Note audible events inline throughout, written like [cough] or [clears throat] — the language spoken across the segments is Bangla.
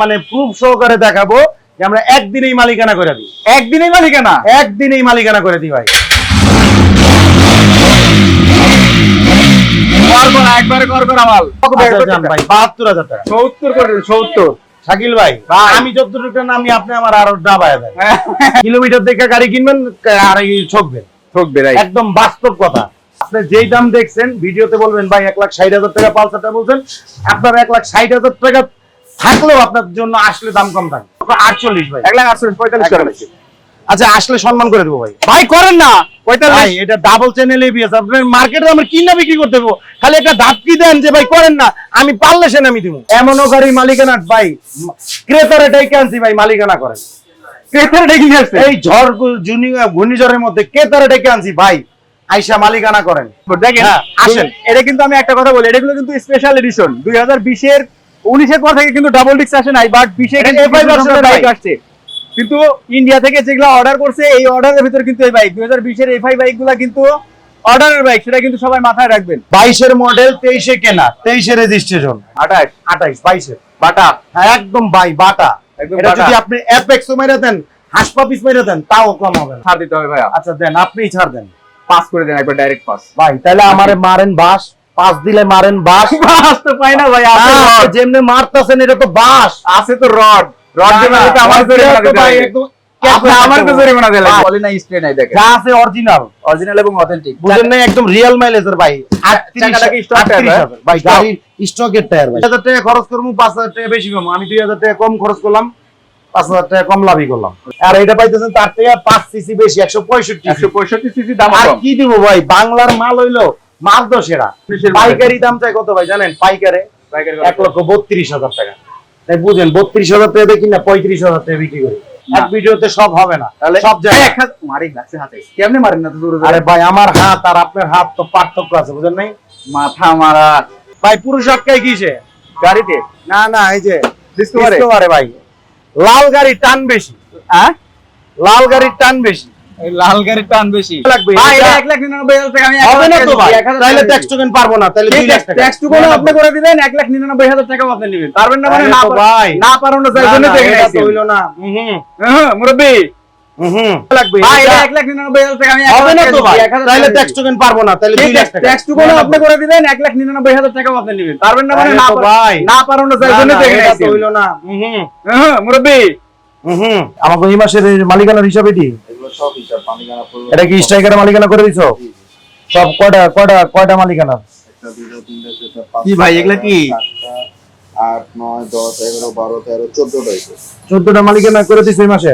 মানে প্রুফ সহকারে দেখাবো যে আমরা একদিনেই মালিকানা করে দিই। একদিনেই মালিকানা? একদিনেই মালিকানা করে দিই ভাই। একবারে আচ্ছা, যান ভাই বাহাত্তর হাজার টাকা। সত্তর করে সত্তর। শাকিল ভাই ভাই। আমি যতটুকু নামি আপনি আমার আরও ডাবায় দেন। কিলোমিটার দেখে গাড়ি কিনবেন আর ঠকবেন। একদম বাস্তব কথা। আপনি যেই দাম দেখছেন ভিডিওতে বলবেন ভাই এক লাখ ষাট হাজার টাকা পালসারটা বলছেন। আপনার এক লাখ ষাট হাজার টাকা থাকলেও আপনার জন্য আসলে দাম কম থাকে আটচল্লিশ ভাই। এক লাখ আটচল্লিশ পঁয়তাল্লিশ করে আচ্ছা আসলে সম্মান করে দেবো ভাই। ভাই করেন না। ভাই এটা ডাবল চ্যানেল এবিএস আপনার মার্কেটে আমরা কি বিক্রি করতে দেবো। খালি একটা ধাপকি দেন যে ভাই করেন না। আমি পারলে সে আমি দিব। এমনও গাড়ির মালিকানা ভাই ক্রেতার এটাই ক্যান্সি ভাই মালিকানা করেন ক্রেতারা ডেকে আসছে। এই ঝড় ঘূর্ণিঝড়ের মধ্যে ক্রেতার এটাই ক্যান্সি ভাই। আইসা মালিকানা করেন। দেখেন হ্যাঁ, আসেন। এটা কিন্তু আমি একটা কথা বলি এটা কিন্তু স্পেশাল এডিশন দুই হাজার বিশের উনিশের পর থেকে কিন্তু ডাবল ডিস্ক আসে নাই বাট বিশে বাইক আসছে। কিন্তু ইন্ডিয়া থেকে যেগুলো অর্ডার করছে এই অর্ডারের ভিতরে কিন্তু এই বাইক দুই হাজার বিশের বাইকগুলা কিন্তু অর্ডারের বাইক সেটা কিন্তু সবাই মাথায় রাখবেন। বাইশের মডেল তেইশে কেনা তেইশে রেজিস্ট্রেশন আঠাশ। বাইশের। বাটা। হ্যাঁ একদম বাই বাটা। এটা যদি আপনি অ্যাপেক্স মেরে দেন হাসপা পিস মেরে দেন তাও কম হবে ছাড় দিতে হবে ভাইয়া। আচ্ছা দেন আপনিই ছাড় দেন। পাস করে দেন একবার ডাইরেক্ট পাস ভাই তাহলে আমারে মারেন বাস। পাঁচ দিলে মারেন বাস পাস [laughs] তো পাই না ভাই মারতাছেন এটা তো বাস আছে তো রড। আমার বাস। আমি দুই হাজার টাকা কম খরচ করলাম পাঁচ হাজার টাকা কম লাভই করলাম। আর এটা পাইতেছেন তার থেকে পাঁচ সিসি বেশি একশো পঁয়ষট্টি একশো পঁয়ষট্টি সিসি দাম আর কি দিব ভাই? বাংলার মাল হইল মাল তো সেরা পাইকারি দাম চাই কত ভাই জানেন? পাইকারে এক লক্ষ বত্রিশ হাজার টাকা। তাই বুঝেন বত্রিশ হাজার টাকা পঁয়ত্রিশ হাজার টাকা বিক্রি করি। এক ভিডিওতে সব হবে না। তাহলে সব জায়গায়। এক হাত হাতে কেমনে মারেন না তো আরে ভাই আমার হাত আর আপনার হাত তো পার্থক্য আছে বুঝেন নাই? মাথা মারা। ভাই পুরুষ আটকায় কিসে? গাড়িতে? না না এই যে ডিসকভারে ডিসকভারে ভাই। লাল গাড়ি টান বেশি। হ্যাঁ? লাল গাড়ির টান বেশি। লাল গাড়ির টান বেশি। লাগবে। টাকা হবে না তো ভাই? তাহলে ট্যাক্স টোকেন পারব না তাহলে দুই লাখ টাকা। ট্যাক্স টুকুন আপনি করে দিবেন লাখ নিরানব্বই হাজার টাকাও আপনি নেবেন। পারবেন না মানে না ভাই। না পারুন না না, জন্য দেখে এটা তো হইল না। হুম হ্যাঁ মুরব্বী। হুম লাগবে ভাই এটা এটা। এক লাখ নিরানব্বই হাজার টাকা আমি এক হবে না তো ভাই। দিচ্ছি, এক হাজার তাহলে ট্যাক্স টোকেন পারব না তাহলে দুই লাখ টাকা। ট্যাক্স টুকুন আপনি করে দিবেন এক লাখ নিরানব্বই হাজার টাকাও আপনি নেবেন। পারবেন না মানে না ভাই। না পারুন না না, জন্য দেখে তো হইল না। হুম হ্যাঁ মুরব্বী। হুম আমাকে এই মাসের মালিকানার হিসাবে দি এটা কি স্ট্রাইকারের মালিকানা করে দিছো? সব কয়টা কয়টা কয়টা মালিকানা? কি ভাই, এগুলা কি? আট নয় দশ এগারো বারো তেরো চোদ্দটা চোদ্দটা মালিকানা করে দিছো এই মাসে?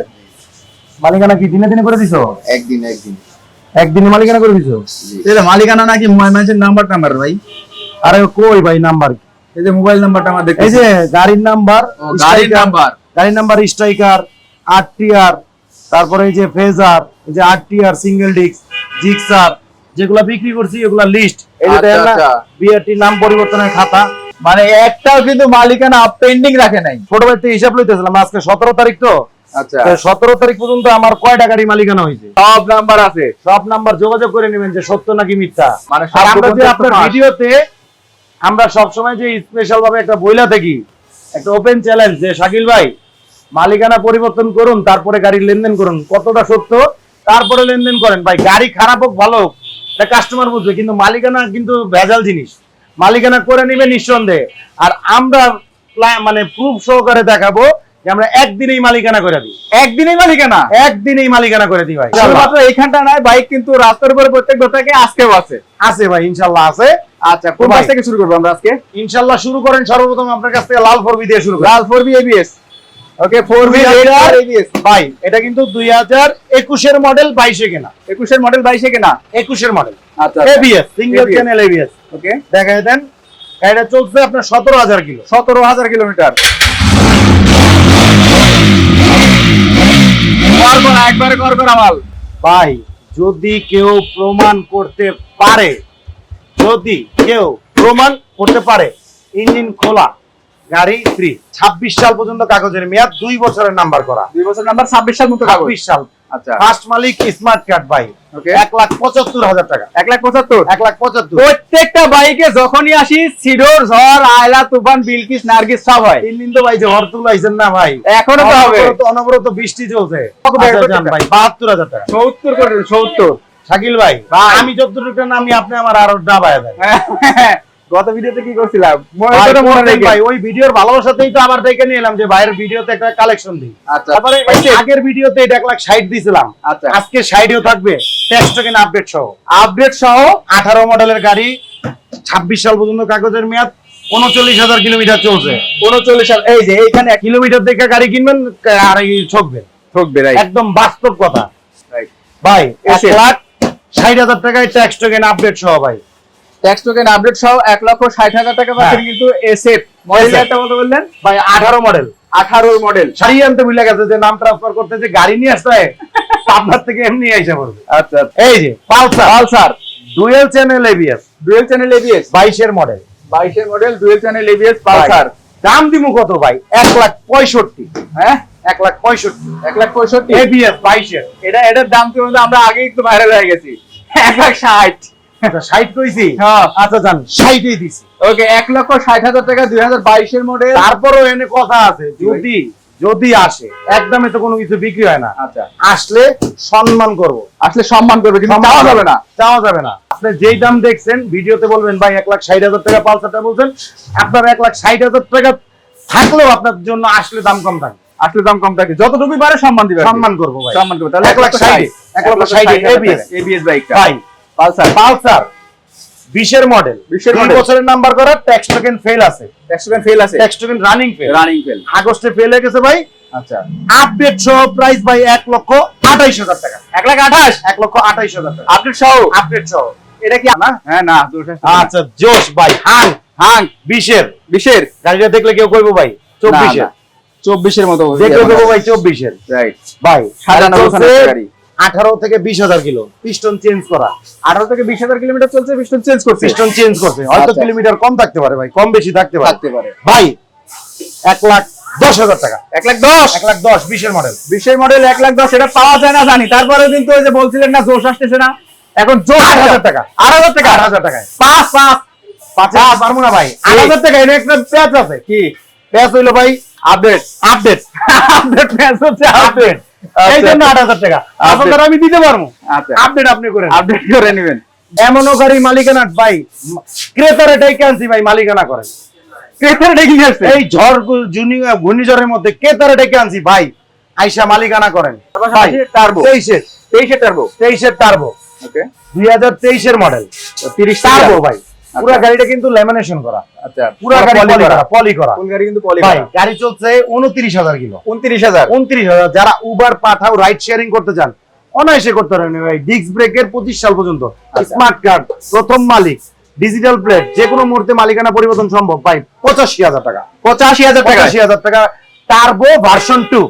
মালিকানা কি দিনে দিনে করে দিছো? একদিন একদিন। একদিনে মালিকানা করে দিছো? এটা মালিকানা নাকি ময়মনসিংহ নাম্বার টাম্বার ভাই? আরে কই ভাই নাম্বার? এই যে মোবাইল নাম্বারটা আমার দেখতে এই যে গাড়ির নাম্বার গাড়ির নাম্বার। গাড়ির নাম্বার স্ট্রাইকার আর টিআর তারপরে এই যে ফেজার এই যে R TR single disc Gixxer যেগুলা বিক্রি করছি এগুলা লিস্ট এই যে আচ্ছা, দেখেন না আচ্ছা। বিআরটি নাম পরিবর্তনের খাতা। মানে একটাও কিন্তু মালিকানা পেন্ডিং রাখে নাই। ছোট ভাই তো হিসাব লইতেছিলাম আজকে সতেরো তারিখ তো। আচ্ছা। সতেরো তারিখ পর্যন্ত আমার কয়টা গাড়ি মালিকানা হয়েছে? সব নাম্বার আছে। সব নাম্বার যোগাযোগ করে নেবেন যে সত্য নাকি মিথ্যা। মানে আর আমরা যে আপনার। ভিডিওতে আমরা সব সময় যে স্পেশাল ভাবে একটা বইলা থাকি একটা ওপেন চ্যালেঞ্জ যে শাকিল ভাই মালিকানা পরিবর্তন করুন তারপরে গাড়ির লেনদেন করুন। কতটা সত্য? তারপরে লেনদেন করেন। ভাই গাড়ি খারাপ হোক ভালো হোক এটা কাস্টমার বুঝবে কিন্তু মালিকানা কিন্তু ভেজাল জিনিস। মালিকানা করে নিবে নিঃসন্দেহে। আর আমরা মানে প্রুফ সহকারে দেখাবো যে আমরা একদিনেই মালিকানা করে দিই। একদিনই মালিকানা? একদিনেই মালিকানা করে দিই ভাই। শুধুমাত্র এইখানটা নাই বাইক কিন্তু রাস্তার উপরে প্রত্যেক দোকানে আজকেও আছে। আছে ভাই ইনশাল্লাহ আছে। আচ্ছা কোন। থেকে শুরু করব আমরা আজকে? ইনশাল্লাহ শুরু করেন সর্বপ্রথম আপনার কাছ থেকে লাল ফরবি দিয়ে শুরু করেন লাল four B ABS okay four B ABS ভাই এটা কিন্তু দুই হাজার একুশের মডেল বাইশে কেনা। একুশের মডেল বাইশে কেনা? একুশের মডেল আচ্ছা ABS single channel ABS okay দেখাই দেন গাড়িটা চলছে আপনার সতেরো হাজার কিলো। সতেরো হাজার কিলোমিটার। কর কর একবারে কর কর আমাল ভাই যদি কেউ প্রমাণ করতে পারে যদি কেউ প্রমাণ করতে পারে ইঞ্জিন খোলা। গাড়ি ফ্রি ছাব্বিশ সাল পর্যন্ত কাগজের মেয়াদ দুই বছরের নাম্বার করা। দুই বছর নাম্বার ছাব্বিশ সাল মতো ছাব্বিশ সাল। আচ্ছা। ফার্স্ট মালিক স্মার্ট কার্ড এক লাখ পঁচাত্তর হাজার টাকা। এক লাখ পঁচাত্তর? এক লাখ পঁচাত্তর। প্রত্যেকটা বাইকে যখনই আসি সিডোর ঝড় আয়লা তুফান বিলকিস নার্গিস সব হয়। তিন দিন তো ভাই যে হরতুল আইছেন না ভাই। এখনও তো হবে। অনবরত বৃষ্টি চলছে। আচ্ছা, ভাই বাহাত্তর হাজার টাকা। সত্তর করে সত্তর। শাকিল ভাই ভাই। আমি যতটুকু নামি আপনি আমার আরও ডাবায় দেন। [laughs] গত ভিডিওতে কি করছিলাম? ভাই, ওই ভিডিওর ভালোবাসাতেই তো আবার দেখে যে ভাইয়ের ভিডিওতে একটা কালেকশন দিই। আচ্ছা। তারপরে আগের ভিডিওতে এটা লাখ দিছিলাম। আচ্ছা। আজকে ষাটও থাকবে। টেক্সট টোকেন আপডেট সহ। আপডেট সহ? আঠারো মডেলের গাড়ি ছাব্বিশ সাল পর্যন্ত কাগজের মেয়াদ উনচল্লিশ হাজার কিলোমিটার চলছে। উনচল্লিশ এই যে এইখানে কিলোমিটার দেখে গাড়ি কিনবেন আর এই ঠকবেন ঠকবে একদম বাস্তব কথা। ভাই এক লাখ ষাট হাজার টাকায় ট্যাক্স টোকেন আপডেট সহ ভাই। ট্যাক্স টোকেন আপডেট সহ এক লক্ষ ষাট হাজার টাকা পাচ্ছেন হ্যাঁ। কিন্তু এসেট মডেল SF একটা বলতে বললেন? ভাই আঠারো মডেল আঠারোর মডেল সারিয়ে আনতে ভুলে গেছে যে নাম ট্রান্সফার করতে যে গাড়ি নিয়ে আসতে হয়। [laughs] আপনার থেকে এমনি এসে পড়বে। আচ্ছা এই যে Pulsar. Pulsar. Dual channel ABS dual channel ABS বাইশের মডেল বাইশের model dual channel ABS Pulsar. দাম দিমু কত ভাই? এক লাখ পঁয়ষট্টি। হ্যাঁ? এক লাখ পঁয়ষট্টি। এক লাখ পঁয়ষট্টি? এবিএস বাইশের। এটা এটার দাম কি বলতো? আমরা আগে একটু ভাইরাল হয়ে গেছি। এক লাখ ষাট। ষাট কইছি? আচ্ছা জান ষাটই দিছি। ওকে এক লক্ষ ষাট হাজার টাকা দুই হাজার বাইশের মডেল তারপরও এনে কথা আছে যদি যদি আসে একদমই তো কোনো কিছু বিক্রি হয় না। আচ্ছা। আসলে সম্মান করব। আসলে সম্মান করবে কিন্তু চাওয়া যাবে না। চাওয়া যাবে না। আপনি যেই দাম দেখছেন ভিডিওতে বলবেন ভাই এক লাখ ষাট হাজার টাকা পালসারটা বলছেন। আপনার এক লাখ ষাট হাজার টাকা থাকলেও আপনার জন্য আসলে দাম কম থাকে। আসলে দাম কম থাকে। যতটুকু পারে সম্মান দিবে সম্মান করব ভাই। সম্মান করবে। তাহলে এক লাখ ষাট এক লক্ষ ষাট এবিএস এবিএস বাইকটা ভাই পালসার। পালসার। বিশের মডেল 20 এর দুই model। বছরের নাম্বার করা ট্যাক্স টোকেন ফেল আছে। ফেল আছে। Tax token running fail running fail আগস্টে ফেল হয়ে গেছে ভাই। আচ্ছা। আপডেট সহ প্রাইস ভাই এক লক্ষ আঠাইশ হাজার টাকা। এক লাখ আঠাশ? এক লক্ষ আঠাইশ হাজার টাকা। আপডেট সহ? আপডেট সহ। এটা কি না হ্যাঁ না আচ্ছা জোশ ভাই। হাং হাং বিশের। বিশের? গাড়িটা দেখলে কেউ কইবো ভাই? চব্বিশের। চব্বিশের মতো দেখলে ভাই চব্বিশের। রাইট ভাই সাজানো গাড়ি। আঠারো থেকে বিশ হাজার কিলো। পিস্টন চেঞ্জ করা। আঠারো থেকে বিশ হাজার কিলোমিটার চলছে পিস্টন চেঞ্জ করছে। পিস্টন চেঞ্জ করছে। হয়তো আচ্ছা। কিলোমিটার কম থাকতে পারে ভাই কম বেশি থাকতে পারে। থাকতে পারে। ভাই এক লাখ দশ হাজার টাকা। এক লাখ দশ? এক লাখ দশ বিশের মডেল বিশের মডেল এক লাখ দশ এটা পাওয়া যায় না জানি। তারপরে কিন্তু ওই যে বলছিলেন না জোশ আসতেছে না। এখন জোশ আট হাজার টাকা। আট হাজার টাকা। আট হাজার টাকায়। পাঁচ পাঁচ। পাঁচে পারব না ভাই। আট হাজার টাকা এটা একটা প্যাচ আছে। কি? প্যাচ হইল ভাই আপডেট আপডেট আপডেট ম্যাচ হচ্ছে আপডেট এই জন্য আট হাজার টাকা আপনাদের আমি দিতে পারব। আচ্ছা। আপডেট আপনি করেন। আপডেট করে নেবেন। এমনও গাড়ি মালিকানা ভাই ক্রেতার এটাই ক্যান্সি ভাই মালিকানা করেন ক্রেতার ডেকে নিয়ে আসছে? এই ঝড় ঘূর্ণিঝড়ের মধ্যে ক্রেতার এটাই ক্যান্সি ভাই আইসা মালিকানা করেন। টার্বো তেইশের। তেইশে টার্বো তেইশের টার্বো ওকে দুই হাজার তেইশের মডেল তিরিশ টার্বো ভাই। পুরো আচ্ছা। গাড়িটা কিন্তু ল্যামিনেশন করা। আচ্ছা পুরো গাড়ি পলি করা। পলি করা। কোন গাড়ি কিন্তু পলি ভাই গাড়ি চলছে উনত্রিশ হাজার কিলো। উনত্রিশ হাজার। উনত্রিশ হাজার। যারা উবার পাঠাও রাইড শেয়ারিং করতে চান অনায়াসে করতে পারেন ভাই। ডিস্ক ব্রেকের পঁচিশ সাল পর্যন্ত। আচ্ছা। স্মার্ট কার্ড প্রথম মালিক। ডিজিটাল প্লেট যে কোনো মুহূর্তে মালিকানা পরিবর্তন সম্ভব। ভাই পঁচাশি হাজার টাকা। পঁচাশি হাজার টাকা পঁচাশি হাজার টাকা। Turbo version two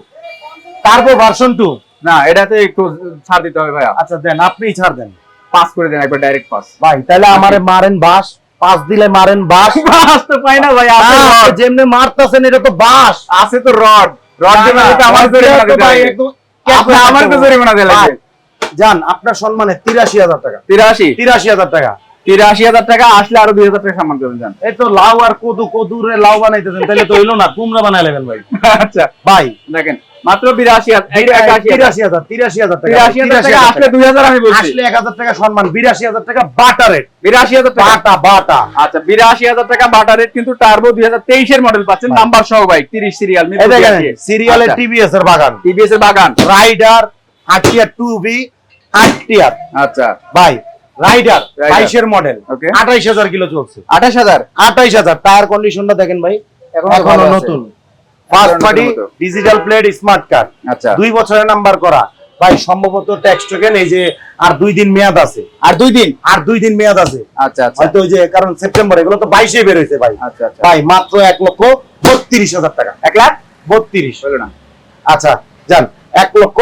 turbo version two না এটাতে একটু ছাড় দিতে হবে ভাইয়া। আচ্ছা দেন আপনি ছাড় দেন। পাস করে দেন একবার ডাইরেক্ট পাস ভাই তাহলে আমারে মারেন বাস পাঁচ দিলে মারেন বাস। [laughs] পাস তো পাই না ভাই আছে আহ, রড এটা তো বাস। আছে তো রড রড দিয়ে মারলে আমার জরিমানা দিতে হবে। আমার তো জরিমানা দিতে লাগবে যান আপনার সম্মানে তিরাশি হাজার টাকা। তিরাশি? তিরাশি হাজার টাকা। তিরাশি হাজার টাকা আসলে আরও দুই হাজার টাকা সম্মান করবেন যান এই তো লাউ আর কদু কদুরে লাউ বানাইতেছেন তাহলে তো হইল না কুমড়া বানাই নেবেন ভাই। [laughs] আচ্ছা। ভাই দেখেন। মাত্র বিরাশি হাজার এই একাশি হাজার। তিরাশি হাজার তিরাশি হাজার টাকা টাকা আসলে দুই হাজার আমি বলছি। আসলে এক হাজার টাকা সম্মান বিরাশি হাজার টাকা বাটা রেট বিরাশি হাজার টাকা। বাটা বাটা। আচ্ছা বিরাশি হাজার টাকা বাটা রেট কিন্তু টার্বো দুই হাজার তেইশের মডেল পাচ্ছেন নাম্বার সহ বাইক তিরিশ সিরিয়াল সিরিয়ালের টিভিএস এর বাগান। টিভিএস এর বাগান। রাইডার আটিয়ার টু বি আটিয়ার আচ্ছা। ভাই রাইডার বাইশের মডেল. আঠাইশ হাজার কিলো চলছে। হাজার। আঠাইশ হাজার। টায়ার কন্ডিশনটা দেখেন ভাই এখনও নতুন। First party digital plate smart card আচ্ছা। দুই বছরের নাম্বার করা। ভাই সম্ভবত ট্যাক্স টোকেন এই যে আর দুই দিন মেয়াদ আছে। আর দুই দিন? আর দুই দিন মেয়াদ আছে। আচ্ছা আচ্ছা। হয়তো ওই যে কারণ সেপ্টেম্বর এগুলো তো বাইশে বের হয়েছে ভাই। আচ্ছা আচ্ছা। ভাই মাত্র এক লক্ষ বত্রিশ হাজার টাকা। এক লাখ বত্রিশ। না। আচ্ছা যান। এক লক্ষ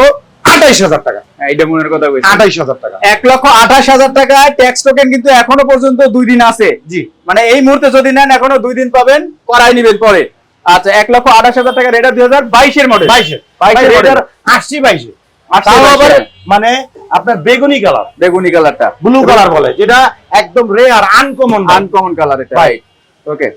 আঠাইশ হাজার টাকা। হ্যাঁ, এইটা মনের কথা বলছি আঠাইশ হাজার টাকা। এক লক্ষ আঠাশ হাজার টাকা ট্যাক্স টোকেন কিন্তু এখনও পর্যন্ত দুই দিন আছে। জি। মানে এই মুহূর্তে যদি নেন এখনও দুই দিন পাবেন করাই নিবেন পরে। আচ্ছা এক লক্ষ আঠাশ হাজার টাকা রেটা দুই হাজার বাইশের মডেল বাইশের। বাইশে। মানে আপনার বেগুনি কালার বেগুনি কালারটা ব্লু কালার বলে যেটা একদম রেয়ার আনকমন আনকমন কালার এটা। Right okay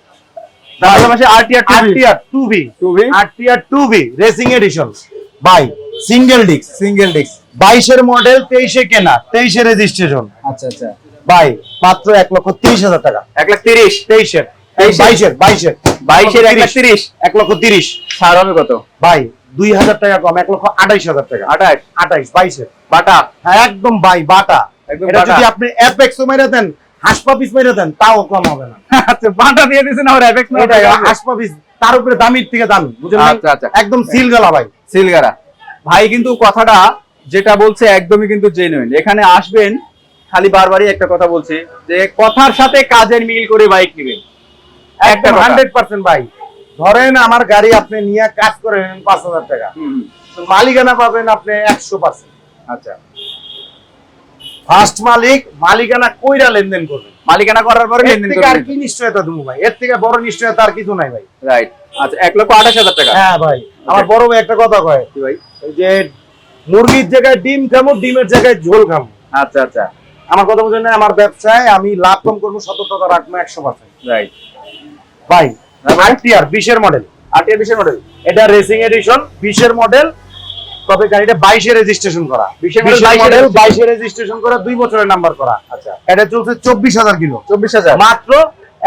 single disc single disc বাইশের মডেল তেইশে কেনা তেইশে রেজিস্ট্রেশন আচ্ছা আচ্ছা। বাই মাত্র এক লক্ষ তিরিশ হাজার টাকা। এক লাখ তিরিশ। তেইশের? বাইশের বাইশের। বাইশের এক লাখ তিরিশ। এক লক্ষ তিরিশ। ছাড় হবে কত? বাই দুই হাজার টাকা কম এক লক্ষ আঠাইশ হাজার টাকা। আঠাশ আঠাইশ বাইশের। বাটা? হ্যাঁ একদম বাই বাটা। এটা যদি আপনি অ্যাপেক্স মেরে দেন হাসপা পিস মেরে দেন তাও কম হবে না। আচ্ছা বাটা দিয়ে দিয়েছেন আমার এফেক্ট এটা হাসপা পিস তার উপরে দামির থেকে দাম বুঝলেন? আচ্ছা, আচ্ছা। একদম সিল গলা ভাই। সিলগারা ভাই কিন্তু কথাটা যেটা বলছে একদমই কিন্তু জেনুইন এখানে আসবেন খালি বারবারই একটা কথা বলছি যে কথার সাথে কাজের মিল করে বাইক নেবেন। একদম হান্ড্রেড পার্সেন্ট ভাই। ধরেন আমার গাড়ি আপনি নিয়ে কাজ করে নেন পাঁচ হাজার টাকা। মালিকানা পাবেন আপনি একশো পার্সেন্ট আচ্ছা। ফার্স্ট মালিক মালিকানা কইরা লেনদেন করবেন। মালিকানা করার পরে লেনদেন থেকে আর কি নিশ্চয়তা দেবো ভাই? এর থেকে বড় নিশ্চয়তা আর কিছু নাই ভাই। রাইট আচ্ছা এক লক্ষ আঠাশ হাজার টাকা। হ্যাঁ ভাই আমার বড় ভাই একটা কথা কয়। ভাই? ওই যে মুরগির জায়গায় ডিম খামো ডিমের জায়গায় ঝোল খামো। আচ্ছা আচ্ছা। আমার কথা বুঝেন আমার ব্যবসায় আমি লাভ কম করব সতর্কতা রাখব একশো পার্সেন্ট রাইট ভাই আইটিআর বিশের মডেল আটের বিশের মডেল এটা রেসিং এডিশন বিশের মডেল তবে গাড়িটা বাইশে রেজিস্ট্রেশন করা। 20 এর model, 22 এর মডেল বাইশে রেজিস্ট্রেশন করা দুই বছরের নাম্বার করা। আচ্ছা। এটা চলছে চব্বিশ হাজার কিলো। চব্বিশ হাজার। মাত্র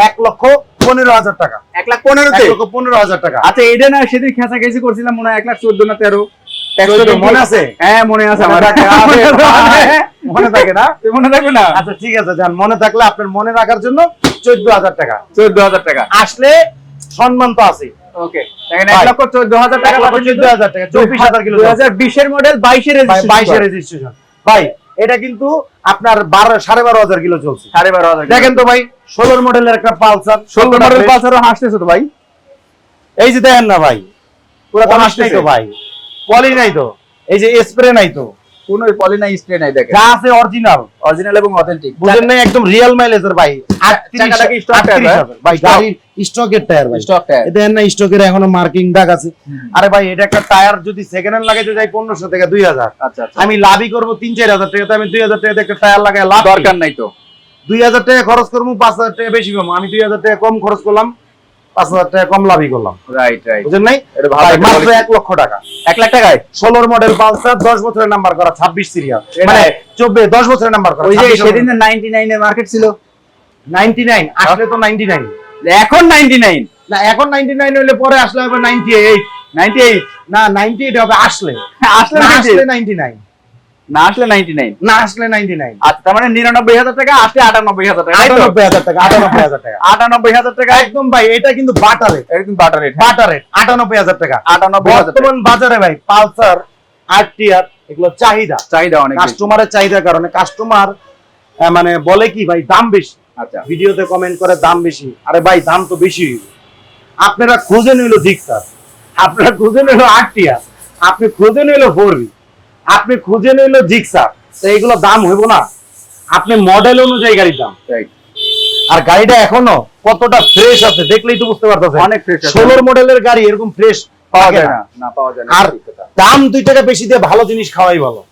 এক লক্ষ পনেরো হাজার টাকা। এক লাখ লক্ষ পনেরো হাজার টাকা। আচ্ছা এটা না সেদিন খেঁচা খেঁচি করছিলাম মনে হয় এক লাখ চোদ্দ না তেরো। মনে আছে? হ্যাঁ মনে আছে আমার। ভাই, মনে থাকে। না? মনে থাকবে না? আচ্ছা ঠিক আছে যান মনে থাকলে আপনার মনে রাখার জন্য চোদ্দ হাজার টাকা। চোদ্দ হাজার টাকা। আসলে সম্মান তো আছে। ওকে ভাই, এটা কিন্তু আপনার বারো সাড়ে বারো হাজার কিলো চলছে। সাড়ে বারো হাজার দেখেন তো ভাই ষোলোর মডেলের একটা পালসার। ষোলো মডেল পালসারও হাসতেছো তো ভাই। এই যে দেখেন না ভাই পুরো তো ভাই পলি নাই তো। এই যে স্প্রে নাই তো। কোনো পলিনা স্প্রে নাই দেখেন। যা আছে অরিজিনাল অরিজিনাল এবং অথেন্টিক বুঝেন নাই একদম রিয়েল মাইলেজের ভাই। চাকাটা কি stock টায়ার, ভাই? স্টকের টায়ার ভাই। স্টক টায়ার না স্টকের এখনও মার্কিং দাগ আছে। আরে ভাই এটা একটা টায়ার যদি সেকেন্ড হ্যান্ড লাগাইতে যাই পনেরোশো থেকে দুই হাজার। আচ্ছা আমি লাভই করব তিন চার হাজার টাকা তো আমি দুই হাজার টাকা একটা টায়ার লাগাই লাভ দরকার নাই তো। দুই হাজার টাকা খরচ করব পাঁচ হাজার টাকা বেশি কম আমি দুই হাজার টাকা কম খরচ করলাম পাঁচ হাজার টাকা কম লাভই করলাম। রাইট রাইট বুঝেন নাই? মাত্র এক লক্ষ টাকা। এক লাখ টাকায় ষোলোর মডেল পালসার দশ বছরের নাম্বার করা ছাব্বিশ সিরিয়াল মানে চব্বিশ দশ বছরের নাম্বার করা ওই যে সেদিন নাইনটি নাইনের মার্কেট ছিল। নাইনটি নাইন আসলে তো নাইনটি নাইন এখন নাইনটি নাইন না এখন নাইনটি নাইন হলে পরে আসলে হবে নাইনটি এইট নাইনটি এইট না নাইনটি এইট হবে আসলে। [laughs] আসলে না 98 আসলে নাইনটি নাইন না আসলে নাইনটি নাইন না আসলে নাইনটি নাইন আচ্ছা তার মানে নিরানব্বই হাজার টাকা আসলে আটানব্বই হাজার টাকা আটানব্বই হাজার টাকা আটানব্বই হাজার টাকা। আটানব্বই হাজার টাকা। একদম ভাই এটা কিন্তু butter rate butter rate butter rate আটানব্বই হাজার টাকা। আটানব্বই বর্তমান বাজারে ভাই পালসার আরটিআর এগুলো চাহিদা। চাহিদা অনেক কাস্টমারের চাহিদার কারণে কাস্টমার মানে বলে কি ভাই দাম বেশি। আচ্ছা। ভিডিওতে কমেন্ট করে দাম বেশি। আরে ভাই দাম তো বেশি। আপনারা খুঁজে নিল জিক্সার আপনারা খুঁজে নিল আরটিআর। আপনি খুঁজে নিল ফোরবি আপনি খুঁজে নিল জিক্সার তো এইগুলো দাম হইব না। আপনি মডেল অনুযায়ী গাড়ির দাম। আর গাড়িটা এখনও কতটা ফ্রেশ আছে দেখলেই তো বুঝতে পারতেছেন। অনেক আছে। ষোলোর মডেলের গাড়ি এরকম ফ্রেশ পাওয়া যায় না। না। পাওয়া যায় না। আর দাম দুই টাকা বেশি দিয়ে ভালো জিনিস খাওয়াই ভালো।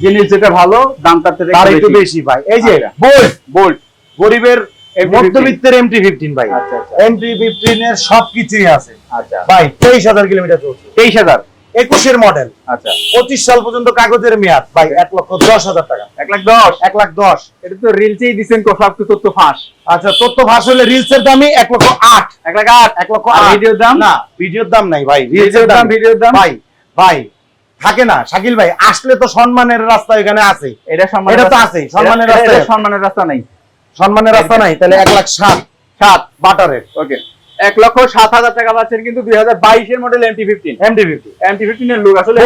জিনিস যেটা ভালো দাম তার থেকে তার একটু বেশি। ভাই। এই যে আচ্ছা। বোল্ট বোল্ট গরিবের MT-15 মধ্যবিত্তের এমটি ফিফটিন ভাই। আচ্ছা, আচ্ছা। এমটি ফিফটিন এর সবকিছুই আছে। আচ্ছা। ভাই তেইশ হাজার কিলোমিটার চলছে। তেইশ হাজার। একুশের মডেল আচ্ছা। পঁচিশ সাল পর্যন্ত কাগজের মেয়াদ ভাই এক লক্ষ দশ হাজার টাকা। এক লাখ দশ? এক লাখ দশ। এটা তো রিলসেই দিচ্ছেন সব তো তথ্য ফাঁস। আচ্ছা তথ্য ভাষ হলে রিলসের দামই এক লক্ষ আট। এক লাখ আট? এক লক্ষ আট। ভিডিওর দাম? না ভিডিওর দাম নাই ভাই রিলসের দাম ভিডিওর দাম? ভাই ভাই থাকে না। শাকিল ভাই আসলে তো সম্মানের রাস্তা এখানে আছে। এটা সম্মানের এটা তো আছেই, সম্মানের রাস্তা- সম্মানের রাস্তা নাই। সম্মানের রাস্তা নাই তাহলে এক লাখ সাত। সাত। বাটারের। ওকে এক লক্ষ সাত হাজার টাকা পাচ্ছেন কিন্তু দুই হাজার বাইশের model MT fifteen MT fifty MT ফিফটিনের look আসলে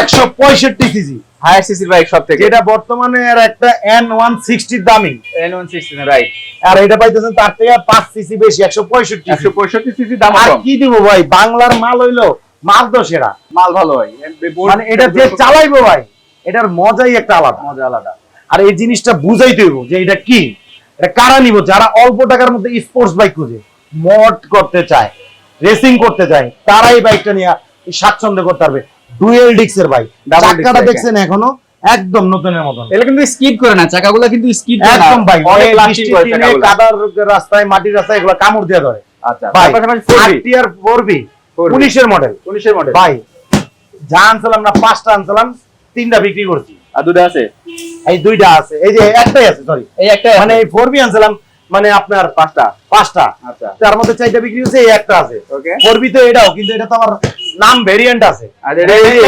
একশো পঁয়ষট্টি সিসি হায়ার সিসির বাইক সব থেকে। যেটা বর্তমানে এর একটা এন ওয়ান সিক্সটির দামি এন ওয়ান সিক্সটিন রাইট আর এটা পাইতেছেন তার থেকে পাঁচ সিসি বেশি একশো পঁয়ষট্টি একশো পঁয়ষট্টি সিসি দাম আর কি দিব ভাই? বাংলার মাল হইল মাল তো সেরা। মাল ভালো হয়। মানে এটা যে চালাইবো ভাই এটার মজাই একটা আলাদা। মজা আলাদা। আর এই জিনিসটা বুঝাইতে হইব যে এটা কি? এটা কারা নিব? যারা অল্প টাকার মধ্যে স্পোর্টস বাইক খুঁজে। মড করতে চায় রেসিং করতে চায় তারা এই বাইকটা নিয়ে স্বাচ্ছন্দ্য করতে পারবে। ডুয়েল ডিক্সের Double চাকাটা দেখছেন এখনও? একদম নতুনের মতন। এগুলো কিন্তু স্কিড করে না চাকাগুলো কিন্তু স্কিড করে একদম ভাই অনেক লাস্টিং করে চাকাগুলো। কাদার রাস্তায় মাটির রাস্তায় এগুলো কামড় দিয়ে ধরে। আচ্ছা ভাই পাশাপাশি 4B 4B 4B পুলিশের মডেল 19 এর মডেল ভাই যা আনছিলাম না পাঁচটা আনছিলাম তিনটা বিক্রি করছি। আর দুটো আছে? এই দুইটা আছে এই যে একটাই আছে সরি এই একটা মানে এই 4B আনছিলাম মানে আপনার পাঁচটা পাঁচটা। আচ্ছা। তার মধ্যে চারটা বিক্রি হচ্ছে এই একটা আছে। ওকে 4B তো এটাও কিন্তু এটা তো আমার নাম ভেরিয়েন্ট আছে।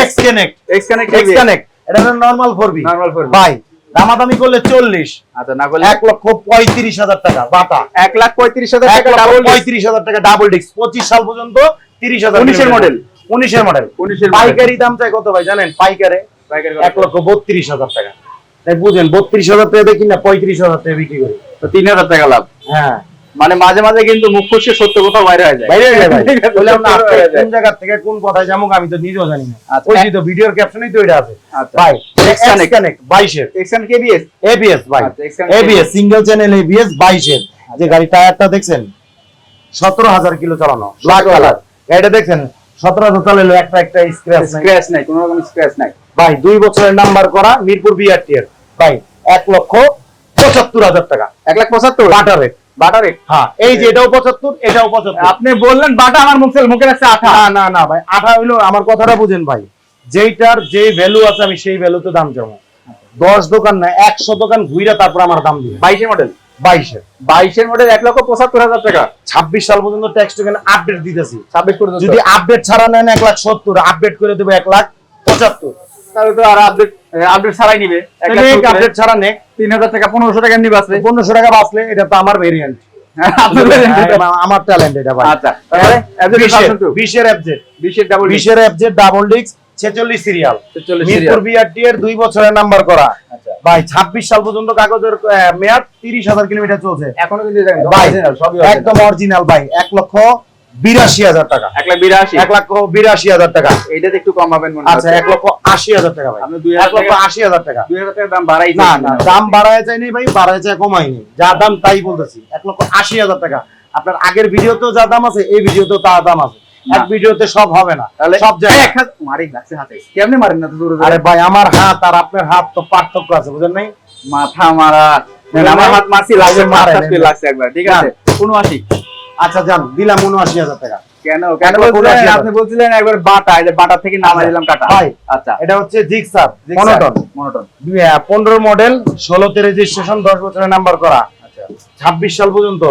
X connect X connect X connect এটা নরমাল 4B নরমাল 4B ভাই দামাদামি করলে 40 আচ্ছা না করলে এক লক্ষ পঁয়ত্রিশ হাজার টাকা বাটা। এক লাখ পঁয়ত্রিশ হাজার টাকা ডাবল পঁয়ত্রিশ হাজার টাকা ডাবল ডিস্ক পঁচিশ সাল পর্যন্ত তিরিশ হাজার 19 এর model। উনিশের মডেল উনিশের পাইকারি দাম চাই কত ভাই জানেন? পাইকারে এক লক্ষ বত্রিশ হাজার টাকা। বুঝেন বত্রিশ হাজার টাকা দেখি না পঁয়ত্রিশ হাজার টাকা বিক্রি করি। তো তিন হাজার টাকা লাভ। হ্যাঁ। মানে মাঝে মাঝে কিন্তু মুখ ফুসকে সত্য কথা বাইরে হয়ে যায়। বাইরে হয়ে যায়। কোন জায়গা থেকে কোন কথায় যাব আমি তো নিজেও জানি না। আচ্ছা। ওই যে তো ভিডিওর ক্যাপশনেই তো এটা আছে। আচ্ছা। ভাই। কানেক্ট কেবিএস এবিএস ভাই। এবিএস সিঙ্গেল চ্যানেল এবিএস যে গাড়ি টায়ারটা দেখছেন সতেরো হাজার কিলো চালানো। ব্ল্যাক কালার গাড়িটা দেখছেন সতেরো হাজার চালালো একটা একটা স্ক্র্যাচ নাই। স্ক্র্যাচ নাই কোনো রকম স্ক্র্যাচ নাই। ভাই দুই বছরের নাম্বার করা মিরপুর বিআরটি এর। ভাই এক লক্ষ পঁচাত্তর হাজার টাকা। এক লাখ পঁচাত্তর? বাটা রেট। বাটা রেট? হ্যাঁ এই যে এটাও পঁচাত্তর এটাও পঁচাত্তর। আপনি বললেন বাটা আমার মুখে মুখে রাখছে আঠা। না না না ভাই আঠা হইল আমার কথাটা বুঝেন ভাই। যেইটার যে ভ্যালু আছে আমি সেই ভ্যালুতে দাম দশ দোকান না একশো দোকান ঘুরে তারপর আমার দাম দিবে। বাইশের মডেল বাইশের বাইশের মডেল এক লক্ষ পঁচাত্তর হাজার টাকা। ছাব্বিশ সাল পর্যন্ত ট্যাক্স টোকেন আপডেট দিতেছি। ছাব্বিশ পর্যন্ত যদি আপডেট ছাড়া নেন এক লাখ সত্তর আপডেট করে দেবো এক লাখ পঁচাত্তর। তাহলে তো আর আপডেট আপডেট ছাড়াই নিবে। সত্তরে আপডেট ছাড়া নেক। তিন হাজার টাকা পনেরোশো টাকা নিবে আছে। পনেরোশো টাকা বাঁচলে এটা তো আমার ভেরিয়েন্ট [laughs] আমার ট্যালেন্ট এটা ভাই। আচ্ছা বিশের। বিশের ডাবল বিশের ডাবল ডিস্ক ছেচল্লিশ সিরিয়াল ছেচল্লিশ মিরপুর বিআরটি এর দুই বছরের নাম্বার করা। আচ্ছা। ভাই ছাব্বিশ সাল পর্যন্ত কাগজের মেয়াদ তিরিশ হাজার কিলোমিটার চলছে। এখনও কিন্তু ভাই একদম অরিজিনাল ভাই। এক লক্ষ বিরাশি হাজার টাকা। এক লাখ বিরাশি। এক লক্ষ বিরাশি হাজার টাকা। এইটাতে একটু কম পাবেন মনে আচ্ছা এক লক্ষ আশি হাজার টাকা ভাই। আপনি এক লক্ষ আশি হাজার টাকা। দুই হাজার টাকা দাম বাড়াই না না দাম বাড়ায় চাইনি ভাই বাড়ায় চাই কমাইনি। যা দাম তাই বলতেছি। এক লক্ষ আশি হাজার টাকা। আপনার আগের ভিডিওতেও যা দাম আছে এই ভিডিওতেও তা দাম আছে। এক। ভিডিওতে সব হবে না। তাহলে সব জায়গায়। মারি লাগছে হাতে। কেমনে মারেন না তো আরে ভাই আমার হাত আর আপনার হাত তো পার্থক্য আছে বুঝেন নাই? মাথা মারা। আমার হাত মারছি লাগছে এমনি। লাগছে একবার। ঠিক আছে উনআশি। আচ্ছা যান দিলাম উনআশি হাজার টাকা। কেন? কেন একবার বলছিলেন? 79,000 আপনি বলছিলেন একবার বাটা এই বাটা থেকে নামাই দিলাম কাটা। ভাই, আচ্ছা। এটা হচ্ছে জিক্সার মনোটন মনোটন। পনেরো মডেল ষোলোতে রেজিস্ট্রেশন দশ বছরের নাম্বার করা। আচ্ছা। ছাব্বিশ সাল পর্যন্ত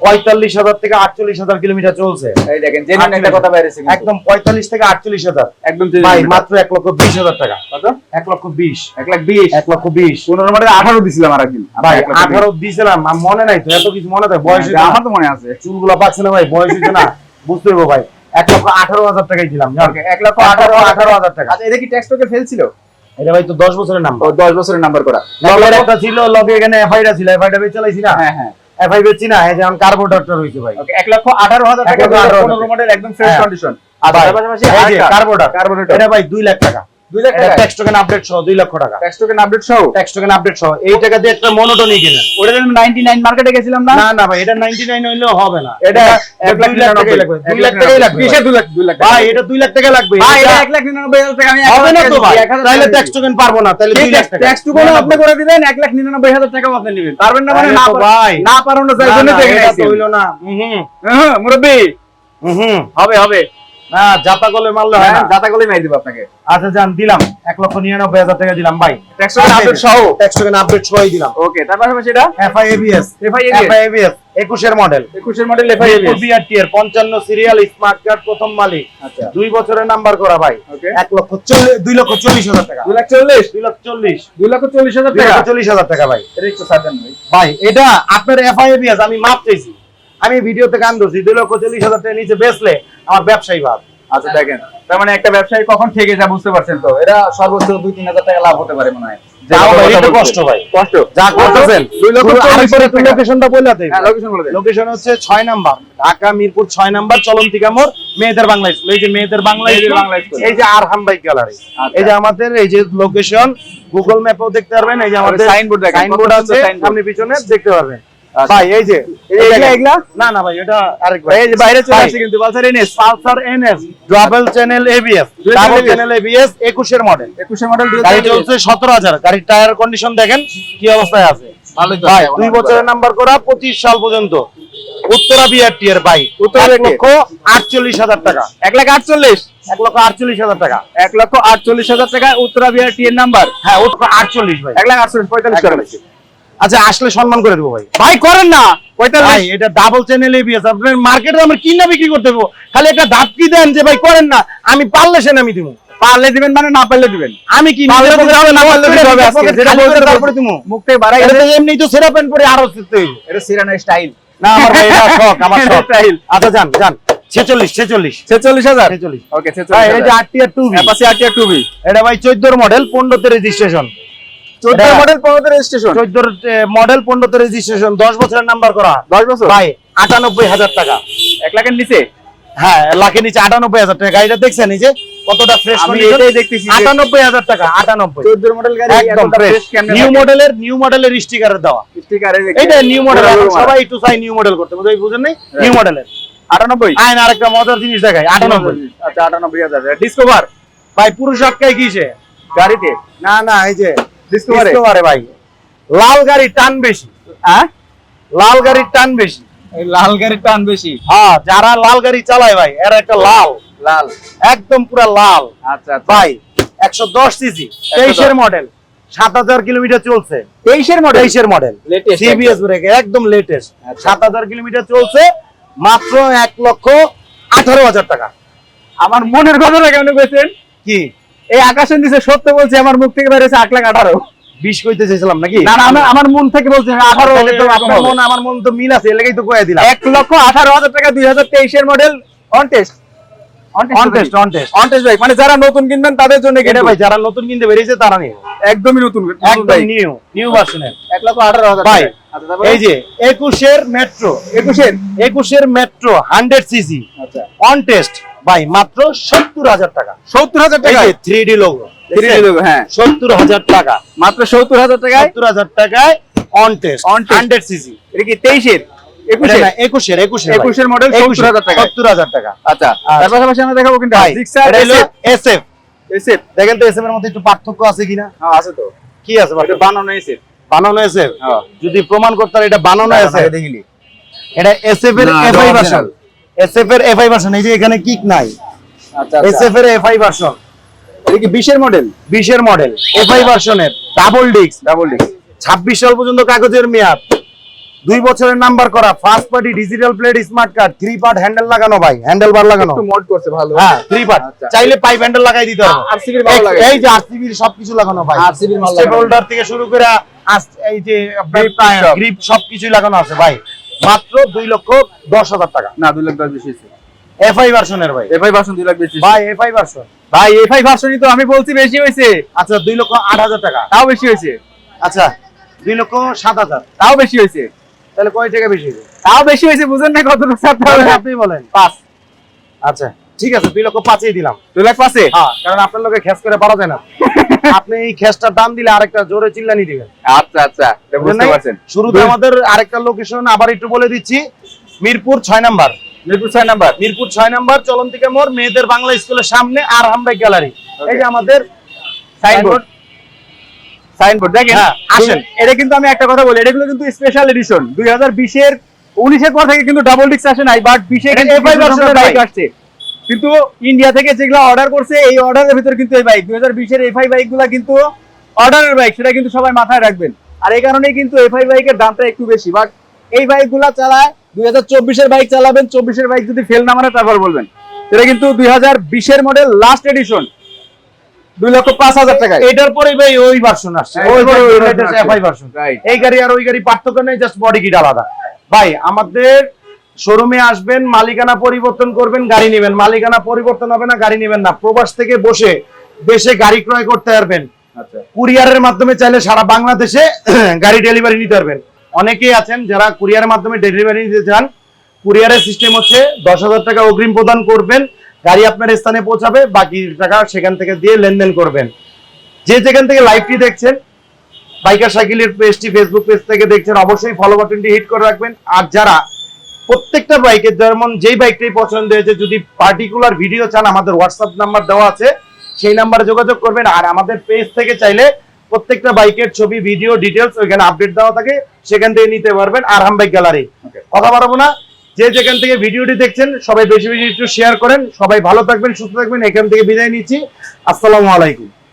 পঁয়তাল্লিশ হাজার থেকে আটচল্লিশ হাজার কিলোমিটার চলছে। এই দেখেন কথা বাইরেছে একদম পঁয়তাল্লিশ থেকে আটচল্লিশ হাজার। একদম ভাই মাত্র এক লক্ষ বিশ হাজার টাকা। কত? এক লক্ষ বিশ। এক লাখ বিশ। এক লক্ষ বিশ। পনেরো মডেল আঠারো দিছিলাম আর একদিন ভাই। আঠারো দিয়েছিলাম মনে নাই তো এত কিছু মনে থাকে বয়স আমার তো মনে আছে। চুলগুলো পাচ্ছে না ভাই বয়স হয়েছে না। বুঝতে পারব ভাই। এক লক্ষ আঠারো হাজার টাকাই দিলাম এক লক্ষ আঠারো আঠারো হাজার টাকা। আচ্ছা এটা কি ট্যাক্স টোকে ফেল ছিল? এটা ভাই তো দশ বছরের নাম্বার দশ বছরের নাম্বার করা। একটা ছিল এখানে এফআইটা ছিল এফআইটা চালাইছি না। হ্যাঁ হ্যাঁ। এফআই বেচছি না এই যেমন কার্বোডাক্টর হয়েছে ভাই। এক লক্ষ আঠারো হাজার টাকা লক্ষ পনেরো মডেল একদম ফ্রেশ হ্যাঁ। কন্ডিশন পাশাপাশি এই যে কার্বোরেটর। এটা ভাই দুই লাখ টাকা। ট্যাক্স টোকেন আপডেট সহ দুই লক্ষ টাকা। ট্যাক্স টোকেন আপডেট সহ? ট্যাক্স টোকেন আপডেট সহ। এই টাকা দিয়ে একটা মনোটনি কিনেন। ওটা আমি নাইনটি নাইন মার্কেটে গেছিলাম না? না না ভাই এটা 99 হইলেও হবে না। এটা এক লাখ লাগবে লাগবে। ভাই এটা টাকা লাগবে। ভাই এটা লাখ টাকা আমি হবে না তো ভাই দিচ্ছি, এক হাজার তাহলে ট্যাক্স টোকেন পারব না তাহলে দুই লাখ টাকা। ট্যাক্স টুকুন আপনি করে দিবেন এক লাখ নিরানব্বই হাজার আপনি নেবেন। পারবেন না মানে না ভাই। না পারুন না না, জন্য দেখে এটা হইল না। হুম হ্যাঁ মুরব্বি। হুম হবে হবে। না জাতা গলে মারলে হয় না মাই দিব আপনাকে। আচ্ছা জান দিলাম। এক লক্ষ নিরানব্বই হাজার টাকা দিলাম ভাই। আপডেট সহ। ট্যাক্স টোকেন আপডেট সহই দিলাম। ওকে তার পাশাপাশি এটা FI ABS FI FI ABS একুশের মডেল একুশের মডেল এফআই বিআরটি এর পঞ্চান্ন সিরিয়াল স্মার্ট কার্ড প্রথম মালিক। আচ্ছা। দুই বছরের নাম্বার করা ভাই। ওকে এক লক্ষ চল্লিশ দুই লক্ষ চল্লিশ হাজার টাকা। দুই লাখ চল্লিশ? দুই লক্ষ চল্লিশ। দুই লাখ চল্লিশ হাজার টাকা? চল্লিশ হাজার টাকা ভাই। এটা একটু ভাই। ভাই এটা আপনার এফআই এবিএস আমি মাপ চাইছি। আমি ভিডিওতে গান ধরছি দুই লক্ষ চল্লিশ হাজার টাকা নিচে বেচলে আমার ব্যবসায়ী ভাব আচ্ছা দেখেন তার মানে একটা ব্যবসায়ী কখন ঠেকে যা বুঝতে পারছেন তো? এটা সর্বোচ্চ দুই তিন হাজার টাকা লাভ হতে পারে মনে হয়। হ্যাঁ লোকেশন হচ্ছে ছয় নাম্বার ঢাকা মিরপুর ছয় নাম্বার চলন্তিকা মোড় মেয়েদের বাংলা স্কুল। এই যে মেয়েদের বাংলা মেয়েদের স্কুল, বাংলা স্কুল। এই যে আরহাম বাইক গ্যালারি আচ্ছা। এই যে আমাদের এই যে লোকেশন গুগল ম্যাপেও দেখতে পারবেন এই যে আমাদের signboard সাইনবোর্ড আছে সুন্দর পিছনে দেখতে পারবেন। ভাই এই যে এগুলা- এগুলা? না না ভাই এটা আরেক ভাই। এই যে বাইরে চলে আসছে কিন্তু Pulsar NS Pulsar NS double channel ABS double channel ABS 21 এর মডেল একুশে মডেল গাড়ি চলছে 17000 গাড়ির টায়ার কন্ডিশন দেখেন কি অবস্থায় আছে। ভাই দুই বছরের নাম্বার করা 25 সাল পর্যন্ত। উত্তরা বিআরটি এর বাইক উত্তরা লক্ষ 48000 টাকা। এক লাখ আটচল্লিশ? এক লক্ষ 48000 টাকা। এক লক্ষ আটচল্লিশ হাজার টাকা উত্তরা বিহার টি এর নাম্বার হ্যাঁ 48 ভাই। এক লাখ আটচল্লিশ পঁয়তাল্লিশ। আচ্ছা আসলে সম্মান করে দেবো ভাই। ভাই করেন না। ওইটা ভাই এটা ডাবল চ্যানেল এবিএস আপনার মার্কেটে আমরা কিনা বিক্রি করতে দেবো। খালি একটা ধাপকি দেন যে ভাই করেন না। আমি পারলে সেন আমি দিব পারলে দিবেন মানে না পারলে দিবেন? আমি কি পারলে হবে, না পারলে দিতে হবে আজকে। যেটা বলতে তারপরে দিমু। মুখ থেকে বাড়াই এটা এমনি তো সেরা প্যান্ট পরে আরও শিখতে হইব। এটা সিরানা স্টাইল না আমার ভাই এটা শখ [laughs] আমার শখ। Style। আচ্ছা যান যান। 46 46 ছেচল্লিশ হাজার? 46 ওকে ভাই ছেচল্লিশ এই যে আরটিআর 2 অ্যাপাসি আটিয়া টুবি এটা ভাই 14 এর মডেল 15 তে রেজিস্ট্রেশন চোদ্দ এটা- মডেল পনেরো রেজিস্ট্রেশন 14 এর মডেল 15 তে রেজিস্ট্রেশন 10 বছরের নাম্বার করা। দশ বছর? ভাই 98000 টাকা। এক লাখের নিচে? হ্যাঁ লাখের নিচে 98000 টাকা। গাড়িটা দেখছেন এই যে কতটা ফ্রেশ আমি এটাই দেখতেছি 98000 টাকা 98 চোদ্দ মডেল গাড়ি একদম ফ্রেশ নিউ মডেলের নিউ মডেলের স্টিকারের দেওয়া। স্টিকারে এইটা নিউ মডেল সবাই একটু চাই নিউ মডেল করতে। বুঝাই বুঝেন নাই? নিউ মডেলের আটানব্বই? আইন আরেকটা মজার জিনিস দেখাই। আটানব্বই আচ্ছা আটানব্বই। হাজার। ডিসকভার ভাই পুরুষ আটকায় কিসে গাড়িতে? না না এই যে ডিসকভারে ডিসকভারে ভাই। লাল গাড়ি টান বেশি। হ্যাঁ? লাল গাড়ির টান বেশি। লাল গাড়ির টান বেশি। হ্যাঁ যারা লাল গাড়ি চালায় ভাই এরা একটা লাল। লাল। একদম পুরা লাল। আচ্ছা আচ্ছা। ভাই একশো দশ সিসি তেইশের মডেল সাত হাজার কিলোমিটার চলছে। তেইশের মডেল তেইশের মডেল Latest সিবিএস ব্রেক একদম লেটেস্ট আচ্ছা। সাত হাজার কিলোমিটার চলছে মাত্র এক লক্ষ আঠারো হাজার টাকা। আমার মনের কথাটা কেমন পেয়েছেন কি? এই আকাশের নিচে সত্য বলছে আমার মুখ থেকে বেরিয়েছে আট লাখ আঠারো। বিশ কইতে চাইছিলাম নাকি? না না আমার আমার মন থেকে বলছে আঠারো তো এরকম আপনার মন আমার মন তো মিল আছে এলাকাই তো কয়ে দিলাম। এক লক্ষ আঠারো হাজার টাকা দুই হাজার তেইশের model on test on test on test on test bike মানে যারা নতুন কিনবেন তাদের জন্য এটা ভাই যারা নতুন কিনতে বেরিয়েছে তারা নিয়ে। একদমই নতুন নতুন একদম নিউ নিউ ভার্সনের এক লক্ষ আঠারো হাজার ভাই, টাকা। আচ্ছা, তারপরে? এই যে একুশের মেট্রো একুশের একুশের মেট্রো হান্ড্রেড সিসি আচ্ছা। অন টেস্ট ভাই মাত্র সত্তর হাজার টাকা। সত্তর হাজার টাকা থ্রি ডি লোগো হ্যাঁ। সত্তর হাজার টাকা। মাত্র সত্তর হাজার টাকায়? সত্তর হাজার টাকায় on test test। Hundred CC এটা কি তেইশের? একুশের? একুশের একুশের একুশের model 70,000 টাকায়। সত্তর হাজার টাকা। আচ্ছা আচ্ছা। তার পাশাপাশি আমরা দেখাবো কিন্তু ভাই জিক্সার এসএফ দেখেন তো এসএফ এর মধ্যে একটু পার্থক্য আছে কিনা? হ্যাঁ আছে তো। কি আছে এটা বানানো এসএফ বানানো এসএফ হ্যাঁ। যদি প্রমাণ করতে এটা বানানো এসএফ দেখিলি এটা এসএফ এর এফআই এটা ভার্সন। এসএফ এর এফআই ভার্সন এই যে এখানে কিক নাই। আচ্ছা এসএফ এর এফআই ভার্সন এটা কি বিশের মডেল বিশের মডেল এফআই ভার্সনের ডাবল ডিস্ক ডাবল ডিস্ক ছাব্বিশ সাল পর্যন্ত কাগজের মেয়াদ। দুই বছরের নাম্বার করা first party digital plate smart card three part handle লাগানো ভাই হ্যান্ডেল বার লাগানো। একটু মোড করছে ভালো। হ্যাঁ থ্রি পার্ট আচ্ছা। চাইলে পাইপ হ্যান্ডেল লাগাই দিতে হবে। RCB র ভালো লাগে। এই যে আরসিবির সবকিছু লাগানো ভাই। RCB র মাল লাগানো। হোল্ডার থেকে শুরু করে এই যে গ্রিপ সবকিছুই লাগানো আছে ভাই। মাত্র দুই লক্ষ দশ হাজার টাকা। না দুই লাখ দশ বেশি এফআই ভার্সনের ভাই। এফআই ভার্সন দুই লাখ বেশি ভাই এফআই ভার্সন ভাই এফআই ভার্সনই তো আমি বলছি বেশি হয়েছে। আচ্ছা দুই লক্ষ আট হাজার টাকা। তাও বেশি হয়েছে। আচ্ছা দুই লক্ষ সাত হাজার। তাও বেশি হয়েছে। তাহলে কয় টাকা বেশি হয়েছে? তাও বেশি হয়েছে বুঝেন না কত ছাড়তে হবে আপনি বলেন। পাঁচ। আচ্ছা। ঠিক আছে দুই লক্ষ পাঁচেই দিলাম। দুই লাখ পাঁচে হ্যাঁ কারণ আপনার লোকে খেস করে পারা যায় না। [laughs] আপনি এই খেসটার দাম দিলে আরেকটা জোরে চিল্লানি দিবেন। আচ্ছা আচ্ছা বুঝতে পারছেন। শুরুতে আমাদের আরেকটা লোকেশন আবার একটু বলে দিচ্ছি মিরপুর ছয় নাম্বার। মিরপুর ছয় নাম্বার। মিরপুর ছয় নাম্বার চলন্তিকা মোড় মেয়েদের বাংলা স্কুলের সামনে আর গ্যালারি। এই যে আমাদের সাইনবোর্ড সাইনবোর্ড দেখেন হ্যাঁ, আসেন। এটা কিন্তু আমি একটা কথা বলি এটাগুলো কিন্তু স্পেশাল এডিশন দুই হাজার বিশের উনিশের পর থেকে কিন্তু ডাবল ডিস্ক আসে নাই বাট বিশে কিন্তু। আসছে। কিন্তু ইন্ডিয়া থেকে যেগুলো অর্ডার করছে এই অর্ডারের ভিতরে কিন্তু এই বাইক দুই হাজার বিশের এফআই বাইক কিন্তু অর্ডারের বাইক সেটা কিন্তু সবাই মাথায় রাখবেন। আর এই কারণেই কিন্তু এফআই বাইকের দামটা একটু বেশি। বাট এই বাইকগুলা চালায় দুই হাজার চব্বিশের বাইক চালাবেন চব্বিশের বাইক যদি ফেল না মানে তারপর বলবেন। এটা কিন্তু দুই হাজার বিশের মডেল লাস্ট এডিশন দুই লক্ষ পাঁচ হাজার টাকায়। এটার পরে ভাই ওই ভার্সন আসছে। হ্যাঁ, ওই এটার পরে ওই version আসছে। এফআই ভার্সন এই গাড়ি আর ওই গাড়ি পার্থক্য নেই জাস্ট বডি কিট আলাদা। ভাই আমাদের শোরুমে আসবেন মালিকানা পরিবর্তন করবেন গাড়ি নেবেন। মালিকানা পরিবর্তন হবে না গাড়ি নেবেন না। প্রবাস থেকে বসে দেশে গাড়ি ক্রয় করতে পারবেন। আচ্ছা। কুরিয়ারের মাধ্যমে চাইলে সারা বাংলাদেশে [clears throat] গাড়ি ডেলিভারি নিতে পারবেন। অনেকেই আছেন যারা কুরিয়ারের মাধ্যমে ডেলিভারি নিতে চান। কুরিয়ারের সিস্টেম হচ্ছে দশ হাজার টাকা অগ্রিম প্রদান করবেন গাড়ি আপনার স্থানে পৌঁছাবে বাকি টাকা সেখান থেকে দিয়ে লেনদেন করবেন। যে যেখান থেকে লাইভটি দেখছেন বাইকার সাইকেলের পেজটি ফেসবুক পেজ থেকে দেখছেন অবশ্যই ফলো বাটনটি হিট করে রাখবেন। আর যারা প্রত্যেকটা বাইকের যেমন যেই বাইকটাই পছন্দ হয়েছে যদি পার্টিকুলার ভিডিও চান আমাদের হোয়াটসঅ্যাপ নাম্বার দেওয়া আছে সেই নাম্বারে যোগাযোগ করবেন। আর আমাদের পেজ থেকে চাইলে প্রত্যেকটা বাইকের ছবি ভিডিও ডিটেলস ওইখানে আপডেট দেওয়া থাকে সেখান থেকে নিতে পারবেন আরহাম বাইক গ্যালারি কথা বাড়াবো না। যে যেখান থেকে ভিডিওটি দেখছেন সবাই বেশি বেশি একটু শেয়ার করেন। সবাই ভালো থাকবেন সুস্থ থাকবেন এখান থেকে বিদায় নিচ্ছি। আসসালামু আলাইকুম।